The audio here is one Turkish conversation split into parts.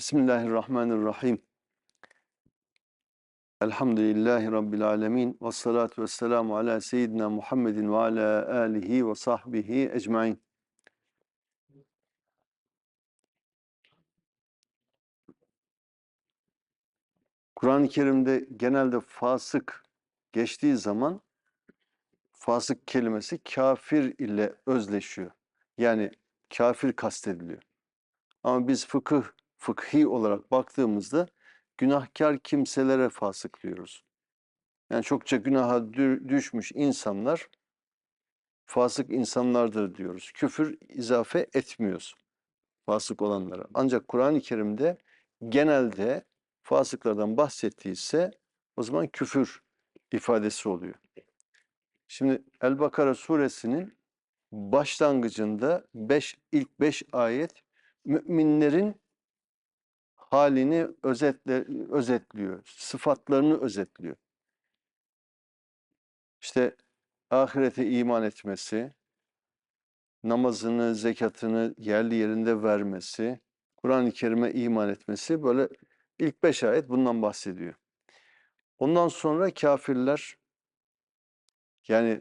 Bismillahirrahmanirrahim. Elhamdülillahi Rabbil alemin. Ve salatu ve selamu ala seyyidina Muhammedin ve ala alihi ve sahbihi ecmain. Kur'an-ı Kerim'de genelde fasık geçtiği zaman fasık kelimesi kafir ile özleşiyor. Yani kafir kastediliyor. Ama biz fıkıh, fıkhi olarak baktığımızda günahkar kimselere fasık diyoruz. Yani çokça günaha dü- düşmüş insanlar fasık insanlardır diyoruz. Küfür izafe etmiyoruz fasık olanlara. Ancak Kur'an-ı Kerim'de genelde fasıklardan bahsettiyse o zaman küfür ifadesi oluyor. Şimdi El-Bakara suresinin başlangıcında beş, ilk beş ayet müminlerin halini özetle, özetliyor, sıfatlarını özetliyor. İşte ahirete iman etmesi, namazını, zekatını yerli yerinde vermesi, Kur'an-ı Kerim'e iman etmesi böyle ilk beş ayet bundan bahsediyor. Ondan sonra kafirler yani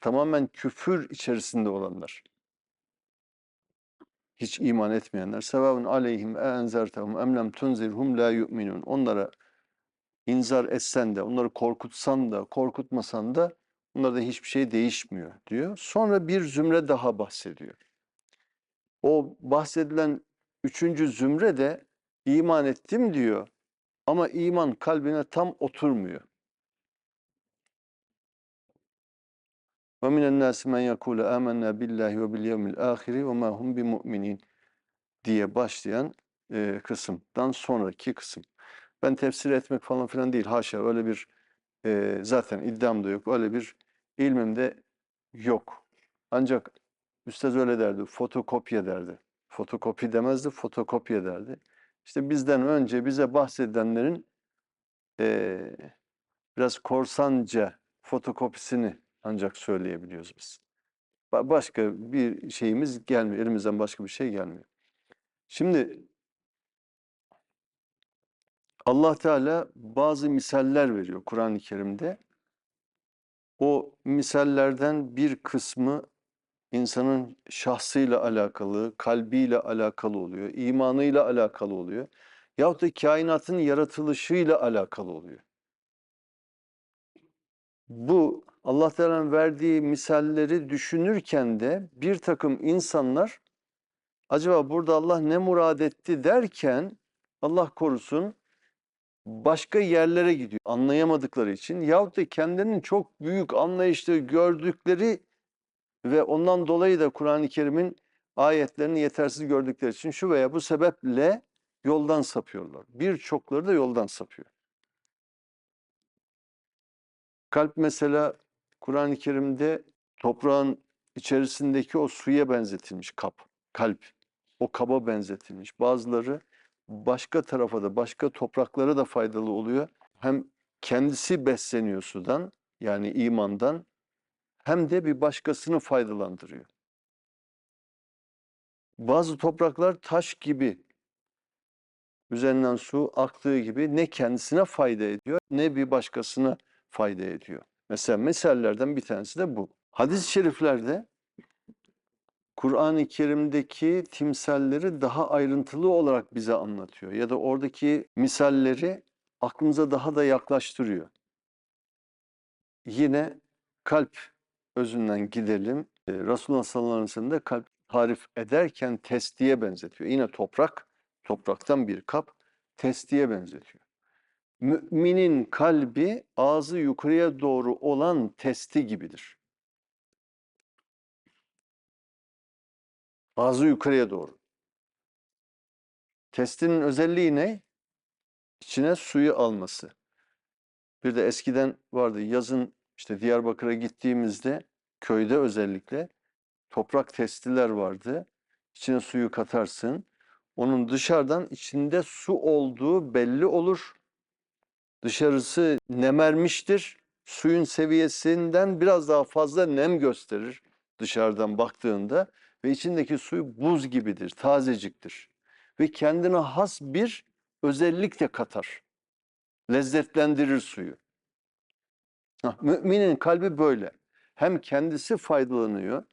tamamen küfür içerisinde olanlar, hiç iman etmeyenler, sevabun aleyhim e enzertehum em lem tunzirhum la yu'minun. Onlara inzar etsen de, onları korkutsan da, korkutmasan da onlarda hiçbir şey değişmiyor diyor. Sonra bir zümre daha bahsediyor. O bahsedilen üçüncü zümre de iman ettim diyor ama iman kalbine tam oturmuyor. Ve minen nâsi men yekûle âmennâ billahi ve bil yevmil âhiri ve mâ hum bimu'minin diye başlayan e, kısımdan sonraki kısım. Ben tefsir etmek falan filan değil. Haşa öyle bir e, zaten iddiam da yok. Öyle bir ilmim de yok. Ancak Üstad öyle derdi. Fotokopya derdi. Fotokopi demezdi, fotokopya derdi. İşte bizden önce bize bahsedilenlerin e, biraz korsanca fotokopisini ancak söyleyebiliyoruz biz. Ba- Başka bir şeyimiz gelmiyor. Elimizden başka bir şey gelmiyor. Şimdi Allah Teala bazı misaller veriyor Kur'an-ı Kerim'de. O misallerden bir kısmı insanın şahsıyla alakalı, kalbiyle alakalı oluyor, imanıyla alakalı oluyor. Yahut da kainatın yaratılışıyla alakalı oluyor. Bu Allah Teala'nın verdiği misalleri düşünürken de bir takım insanlar acaba burada Allah ne murad etti derken Allah korusun başka yerlere gidiyor anlayamadıkları için yahut da kendilerinin çok büyük anlayışlı gördükleri ve ondan dolayı da Kur'an-ı Kerim'in ayetlerini yetersiz gördükleri için şu veya bu sebeple yoldan sapıyorlar. Birçokları da yoldan sapıyor. Kalp mesela Kur'an-ı Kerim'de toprağın içerisindeki o suya benzetilmiş kap, kalp. O kaba benzetilmiş. Bazıları başka tarafa da, başka topraklara da faydalı oluyor. Hem kendisi besleniyor sudan, yani imandan, hem de bir başkasını faydalandırıyor. Bazı topraklar taş gibi, üzerinden su aktığı gibi ne kendisine fayda ediyor, ne bir başkasına fayda ediyor. Mesela mesellerden bir tanesi de bu. Hadis-i şeriflerde Kur'an-ı Kerim'deki timsalleri daha ayrıntılı olarak bize anlatıyor. Ya da oradaki misalleri aklımıza daha da yaklaştırıyor. Yine kalp özünden gidelim. Ee, Resulullah sallallahu aleyhi ve sellem de kalp tarif ederken testiye benzetiyor. Yine toprak, topraktan bir kap testiye benzetiyor. Müminin kalbi ağzı yukarıya doğru olan testi gibidir. Ağzı yukarıya doğru. Testinin özelliği ne? İçine suyu alması. Bir de eskiden vardı yazın işte Diyarbakır'a gittiğimizde köyde özellikle toprak testiler vardı. İçine suyu katarsın. Onun dışarıdan içinde su olduğu belli olur. Dışarısı nemermiştir. Suyun seviyesinden biraz daha fazla nem gösterir dışarıdan baktığında ve içindeki suyu buz gibidir, tazeciktir. ve kendine has bir özellik de katar. Lezzetlendirir suyu. Hah, Müminin kalbi böyle. Hem kendisi faydalanıyor,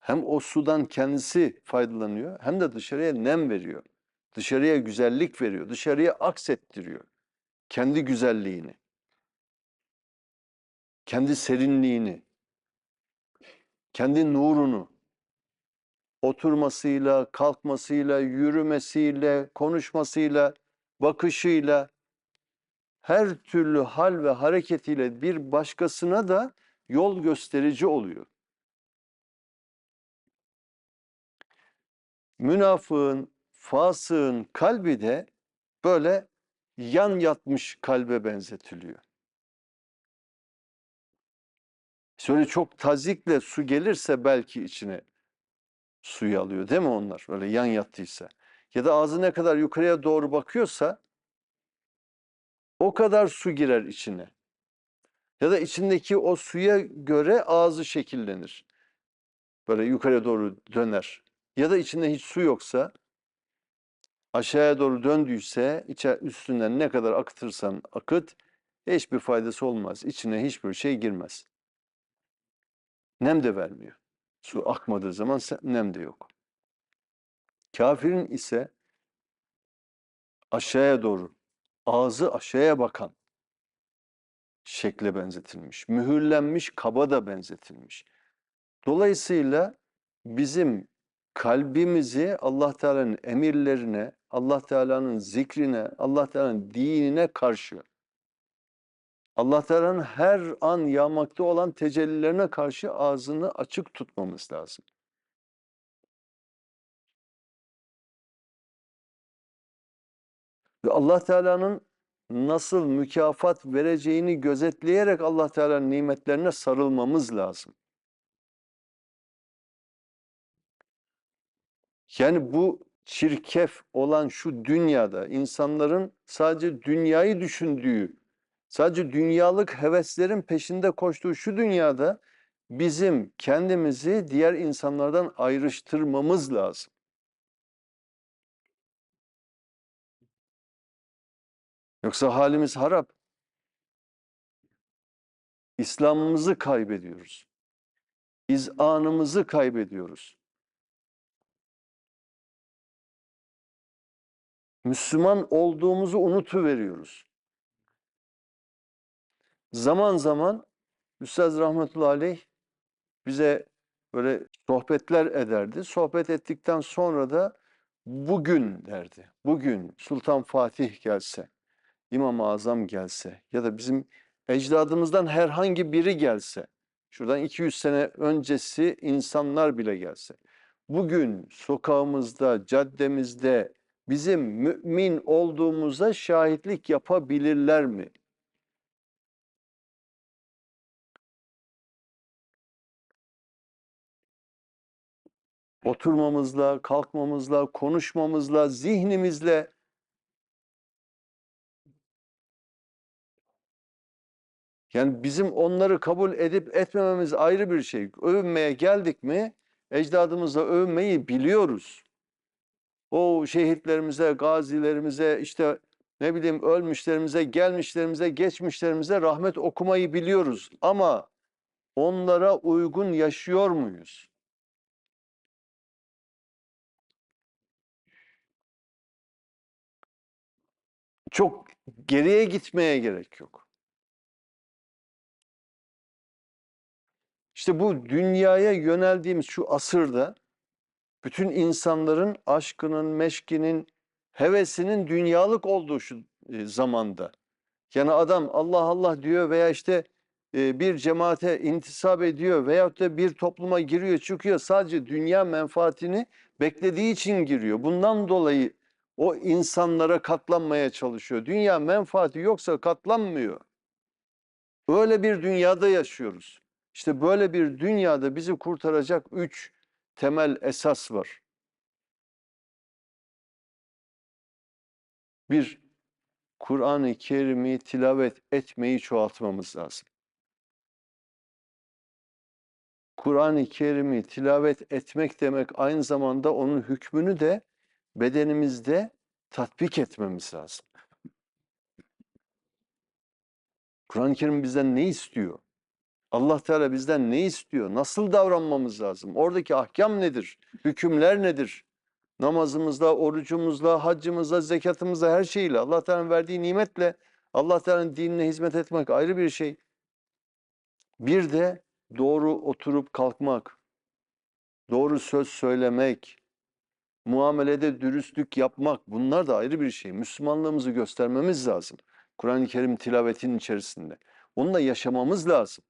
hem o sudan kendisi faydalanıyor, hem de dışarıya nem veriyor. Dışarıya güzellik veriyor, dışarıya aksettiriyor. Kendi güzelliğini, kendi serinliğini, kendi nurunu oturmasıyla, kalkmasıyla, yürümesiyle, konuşmasıyla, bakışıyla her türlü hal ve hareketiyle bir başkasına da yol gösterici oluyor. Münafığın, fasığın kalbi de böyle yan yatmış kalbe benzetiliyor. Şöyle çok tazikle su gelirse belki içine suyu alıyor değil mi onlar? Öyle yan yattıysa. Ya da ağzı ne kadar yukarıya doğru bakıyorsa o kadar su girer içine. Ya da içindeki o suya göre ağzı şekillenir. Böyle yukarıya doğru döner. Ya da içinde hiç su yoksa aşağıya doğru döndüyse üstünden ne kadar akıtırsan akıt hiçbir faydası olmaz. İçine hiçbir şey girmez. Nem de vermiyor. Su akmadığı zaman nem de yok. Kafirin ise aşağıya doğru, ağzı aşağıya bakan şekle benzetilmiş. Mühürlenmiş kaba da benzetilmiş. Dolayısıyla bizim kalbimizi Allah Teala'nın emirlerine, Allah Teala'nın zikrine, Allah Teala'nın dinine karşı Allah Teala'nın her an yağmakta olan tecellilerine karşı ağzını açık tutmamız lazım. Ve Allah Teala'nın nasıl mükafat vereceğini gözetleyerek Allah Teala'nın nimetlerine sarılmamız lazım. Yani bu çirkef olan şu dünyada insanların sadece dünyayı düşündüğü Sadece dünyalık heveslerin peşinde koştuğu şu dünyada bizim kendimizi diğer insanlardan ayrıştırmamız lazım. Yoksa halimiz harap. İslam'ımızı kaybediyoruz. İzanımızı kaybediyoruz. Müslüman olduğumuzu unutuveriyoruz zaman zaman Üstad Rahmetullahi Aleyh bize böyle sohbetler ederdi. Sohbet ettikten sonra da bugün derdi. Bugün Sultan Fatih gelse, İmam-ı Azam gelse ya da bizim ecdadımızdan herhangi biri gelse, şuradan 200 sene öncesi insanlar bile gelse, bugün sokağımızda, caddemizde bizim mümin olduğumuza şahitlik yapabilirler mi? oturmamızla, kalkmamızla, konuşmamızla, zihnimizle yani bizim onları kabul edip etmememiz ayrı bir şey. Övünmeye geldik mi ecdadımızla övünmeyi biliyoruz. O şehitlerimize, gazilerimize, işte ne bileyim ölmüşlerimize, gelmişlerimize, geçmişlerimize rahmet okumayı biliyoruz. Ama onlara uygun yaşıyor muyuz? çok geriye gitmeye gerek yok. İşte bu dünyaya yöneldiğimiz şu asırda bütün insanların aşkının, meşkinin, hevesinin dünyalık olduğu şu e, zamanda. Yani adam Allah Allah diyor veya işte e, bir cemaate intisap ediyor veyahut da bir topluma giriyor çıkıyor sadece dünya menfaatini beklediği için giriyor. Bundan dolayı o insanlara katlanmaya çalışıyor. Dünya menfaati yoksa katlanmıyor. Öyle bir dünyada yaşıyoruz. İşte böyle bir dünyada bizi kurtaracak üç temel esas var. Bir, Kur'an-ı Kerim'i tilavet etmeyi çoğaltmamız lazım. Kur'an-ı Kerim'i tilavet etmek demek aynı zamanda onun hükmünü de bedenimizde tatbik etmemiz lazım. Kur'an-ı Kerim bizden ne istiyor? Allah Teala bizden ne istiyor? Nasıl davranmamız lazım? Oradaki ahkam nedir? Hükümler nedir? Namazımızla, orucumuzla, haccımızla, zekatımızla, her şeyle, Allah Teala'nın verdiği nimetle Allah Teala'nın dinine hizmet etmek ayrı bir şey. Bir de doğru oturup kalkmak, doğru söz söylemek, muamelede dürüstlük yapmak bunlar da ayrı bir şey. Müslümanlığımızı göstermemiz lazım. Kur'an-ı Kerim tilavetinin içerisinde. Onunla yaşamamız lazım.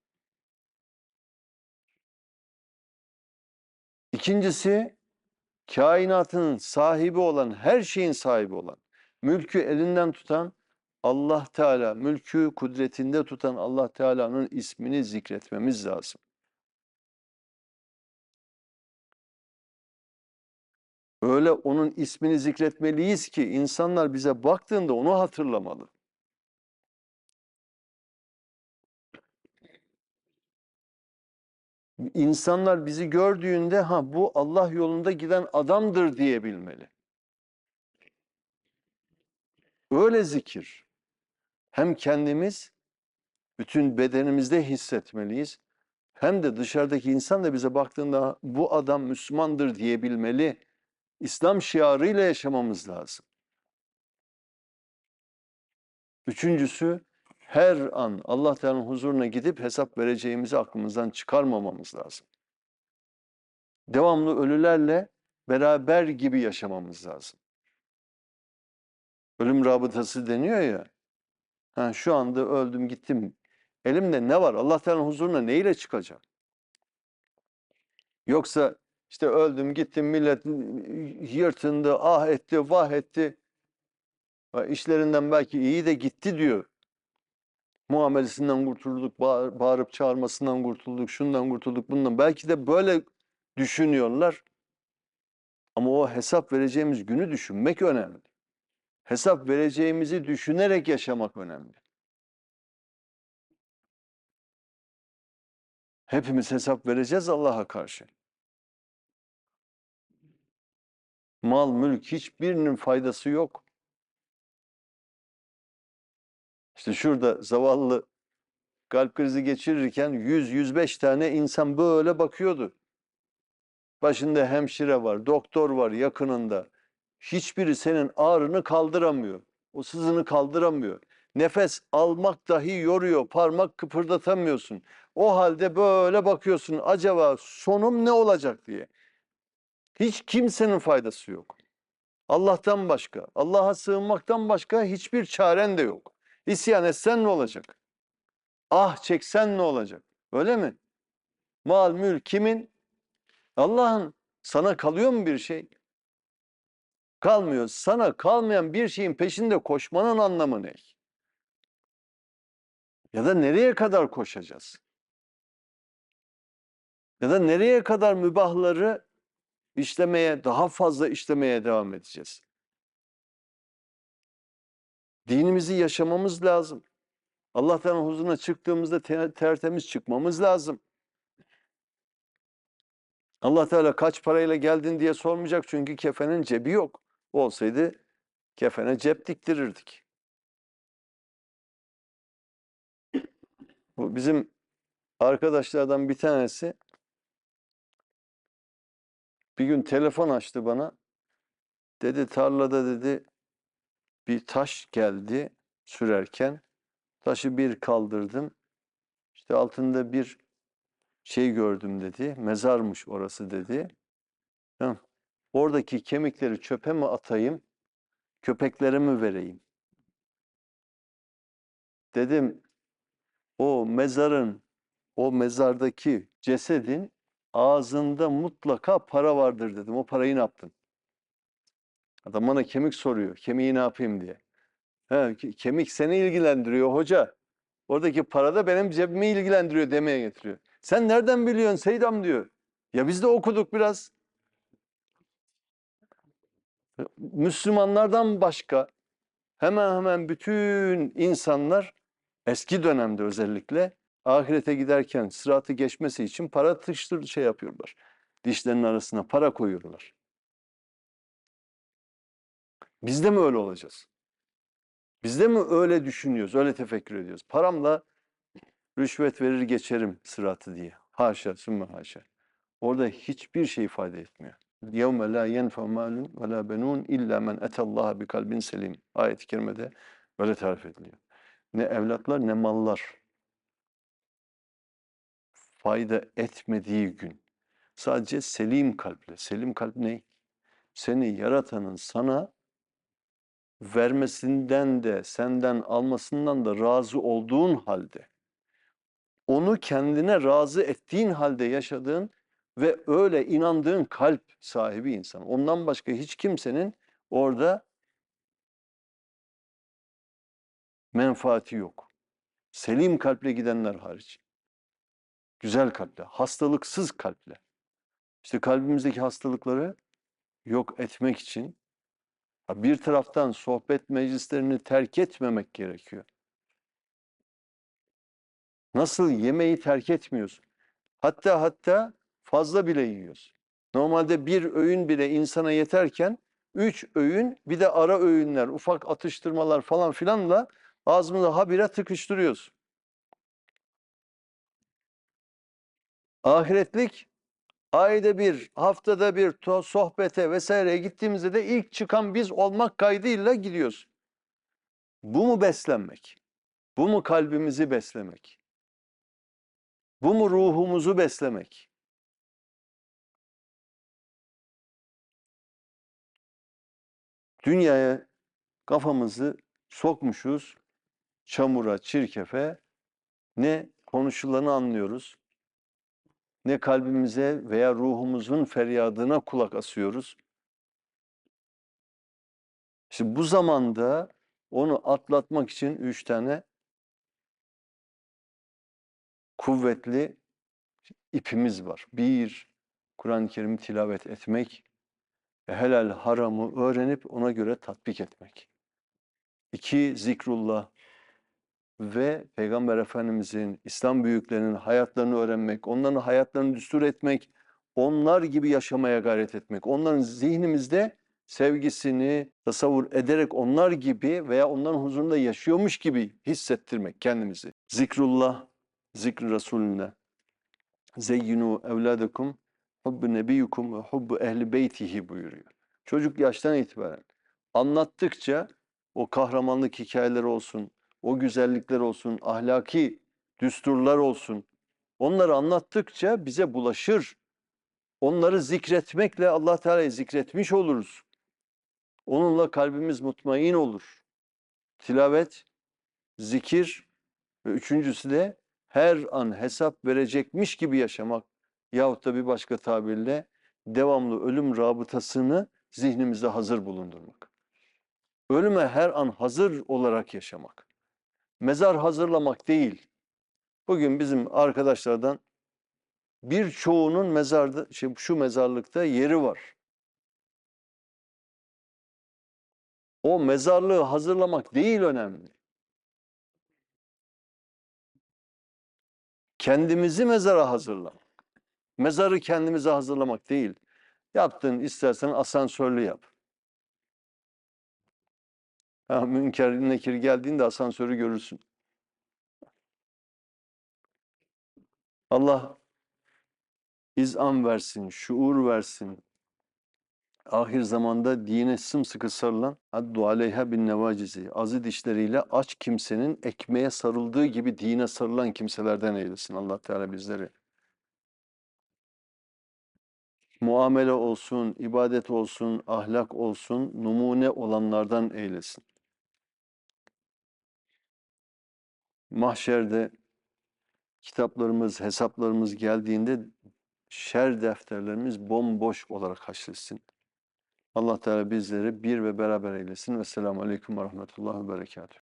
İkincisi, kainatın sahibi olan, her şeyin sahibi olan, mülkü elinden tutan Allah Teala, mülkü kudretinde tutan Allah Teala'nın ismini zikretmemiz lazım. Öyle onun ismini zikretmeliyiz ki insanlar bize baktığında onu hatırlamalı. İnsanlar bizi gördüğünde ha bu Allah yolunda giden adamdır diyebilmeli. Öyle zikir. Hem kendimiz bütün bedenimizde hissetmeliyiz. Hem de dışarıdaki insan da bize baktığında bu adam Müslümandır diyebilmeli. İslam şiarıyla yaşamamız lazım. Üçüncüsü her an Allah Teala'nın huzuruna gidip hesap vereceğimizi aklımızdan çıkarmamamız lazım. Devamlı ölülerle beraber gibi yaşamamız lazım. Ölüm rabıtası deniyor ya. Ha, şu anda öldüm gittim. Elimde ne var? Allah Teala'nın huzuruna neyle çıkacağım? Yoksa işte öldüm gittim millet yırtındı, ah etti, vah etti. İşlerinden belki iyi de gitti diyor. Muamelesinden kurtulduk, bağır- bağırıp çağırmasından kurtulduk, şundan kurtulduk, bundan. Belki de böyle düşünüyorlar. Ama o hesap vereceğimiz günü düşünmek önemli. Hesap vereceğimizi düşünerek yaşamak önemli. Hepimiz hesap vereceğiz Allah'a karşı. Mal, mülk hiçbirinin faydası yok. İşte şurada zavallı kalp krizi geçirirken 100-105 tane insan böyle bakıyordu. Başında hemşire var, doktor var yakınında. Hiçbiri senin ağrını kaldıramıyor. O sızını kaldıramıyor. Nefes almak dahi yoruyor. Parmak kıpırdatamıyorsun. O halde böyle bakıyorsun. Acaba sonum ne olacak diye. Hiç kimsenin faydası yok. Allah'tan başka, Allah'a sığınmaktan başka hiçbir çaren de yok. İsyan etsen ne olacak? Ah çeksen ne olacak? Öyle mi? Mal, mülk kimin? Allah'ın. Sana kalıyor mu bir şey? Kalmıyor. Sana kalmayan bir şeyin peşinde koşmanın anlamı ne? Ya da nereye kadar koşacağız? Ya da nereye kadar mübahları işlemeye, daha fazla işlemeye devam edeceğiz? Dinimizi yaşamamız lazım. Allah Teala'nın huzuruna çıktığımızda te- tertemiz çıkmamız lazım. Allah Teala kaç parayla geldin diye sormayacak çünkü kefenin cebi yok. Olsaydı kefene cep diktirirdik. Bu bizim arkadaşlardan bir tanesi bir gün telefon açtı bana. Dedi tarlada dedi bir taş geldi sürerken. Taşı bir kaldırdım. İşte altında bir şey gördüm dedi. Mezarmış orası dedi. Tamam. Oradaki kemikleri çöpe mi atayım? Köpeklere mi vereyim? Dedim o mezarın o mezardaki cesedin ağzında mutlaka para vardır dedim. O parayı ne yaptın? Adam bana kemik soruyor. Kemiği ne yapayım diye. He, ke- kemik seni ilgilendiriyor hoca. Oradaki para da benim cebimi ilgilendiriyor demeye getiriyor. Sen nereden biliyorsun Seydam diyor. Ya biz de okuduk biraz. Müslümanlardan başka hemen hemen bütün insanlar eski dönemde özellikle ahirete giderken sıratı geçmesi için para tıştır şey yapıyorlar. Dişlerinin arasına para koyuyorlar. Biz de mi öyle olacağız? Biz de mi öyle düşünüyoruz, öyle tefekkür ediyoruz? Paramla rüşvet verir geçerim sıratı diye. Haşa, sümme haşa. Orada hiçbir şey ifade etmiyor. يَوْمَ لَا يَنْفَ مَالٌ وَلَا بَنُونَ اِلَّا مَنْ اَتَى اللّٰهَ بِكَلْبٍ selim. Ayet-i kerimede böyle tarif ediliyor. Ne evlatlar ne mallar fayda etmediği gün. Sadece selim kalple. Selim kalp ne? Seni yaratanın sana vermesinden de senden almasından da razı olduğun halde onu kendine razı ettiğin halde yaşadığın ve öyle inandığın kalp sahibi insan. Ondan başka hiç kimsenin orada menfaati yok. Selim kalple gidenler hariç. Güzel kalple, hastalıksız kalple. İşte kalbimizdeki hastalıkları yok etmek için bir taraftan sohbet meclislerini terk etmemek gerekiyor. Nasıl yemeği terk etmiyorsun? Hatta hatta fazla bile yiyorsun. Normalde bir öğün bile insana yeterken üç öğün bir de ara öğünler, ufak atıştırmalar falan filanla ağzımıza habire tıkıştırıyoruz. Ahiretlik ayda bir, haftada bir sohbete vesaireye gittiğimizde de ilk çıkan biz olmak kaydıyla gidiyoruz. Bu mu beslenmek? Bu mu kalbimizi beslemek? Bu mu ruhumuzu beslemek? Dünyaya kafamızı sokmuşuz çamura, çirkefe. Ne konuşulanı anlıyoruz, ne kalbimize veya ruhumuzun feryadına kulak asıyoruz. İşte bu zamanda onu atlatmak için üç tane kuvvetli ipimiz var. Bir, Kur'an-ı Kerim'i tilavet etmek ve helal haramı öğrenip ona göre tatbik etmek. İki, zikrullah ve Peygamber Efendimizin, İslam büyüklerinin hayatlarını öğrenmek, onların hayatlarını düstur etmek, onlar gibi yaşamaya gayret etmek, onların zihnimizde sevgisini tasavvur ederek onlar gibi veya onların huzurunda yaşıyormuş gibi hissettirmek kendimizi. Zikrullah, zikr Resulüne. Zeyyinu evladekum hubbu nebiyyukum ve hubbu ehli beytihi buyuruyor. Çocuk yaştan itibaren anlattıkça o kahramanlık hikayeleri olsun, o güzellikler olsun, ahlaki düsturlar olsun. Onları anlattıkça bize bulaşır. Onları zikretmekle Allah Teala'yı zikretmiş oluruz. Onunla kalbimiz mutmain olur. Tilavet, zikir ve üçüncüsü de her an hesap verecekmiş gibi yaşamak yahut da bir başka tabirle devamlı ölüm rabıtasını zihnimizde hazır bulundurmak. Ölüme her an hazır olarak yaşamak. Mezar hazırlamak değil. Bugün bizim arkadaşlardan birçoğunun mezarda, şey, şu mezarlıkta yeri var. O mezarlığı hazırlamak değil önemli. Kendimizi mezara hazırlamak. Mezarı kendimize hazırlamak değil. Yaptın istersen asansörlü yap. Ha, münker nekir geldiğinde asansörü görürsün. Allah izan versin, şuur versin. Ahir zamanda dine sımsıkı sarılan addu aleyha bin nevacizi azı dişleriyle aç kimsenin ekmeğe sarıldığı gibi dine sarılan kimselerden eylesin Allah Teala bizleri. Muamele olsun, ibadet olsun, ahlak olsun, numune olanlardan eylesin. Mahşerde kitaplarımız, hesaplarımız geldiğinde şer defterlerimiz bomboş olarak haşretsin. Allah Teala bizleri bir ve beraber eylesin. Vesselamu Aleyküm ve Rahmetullah ve Berekatuhu.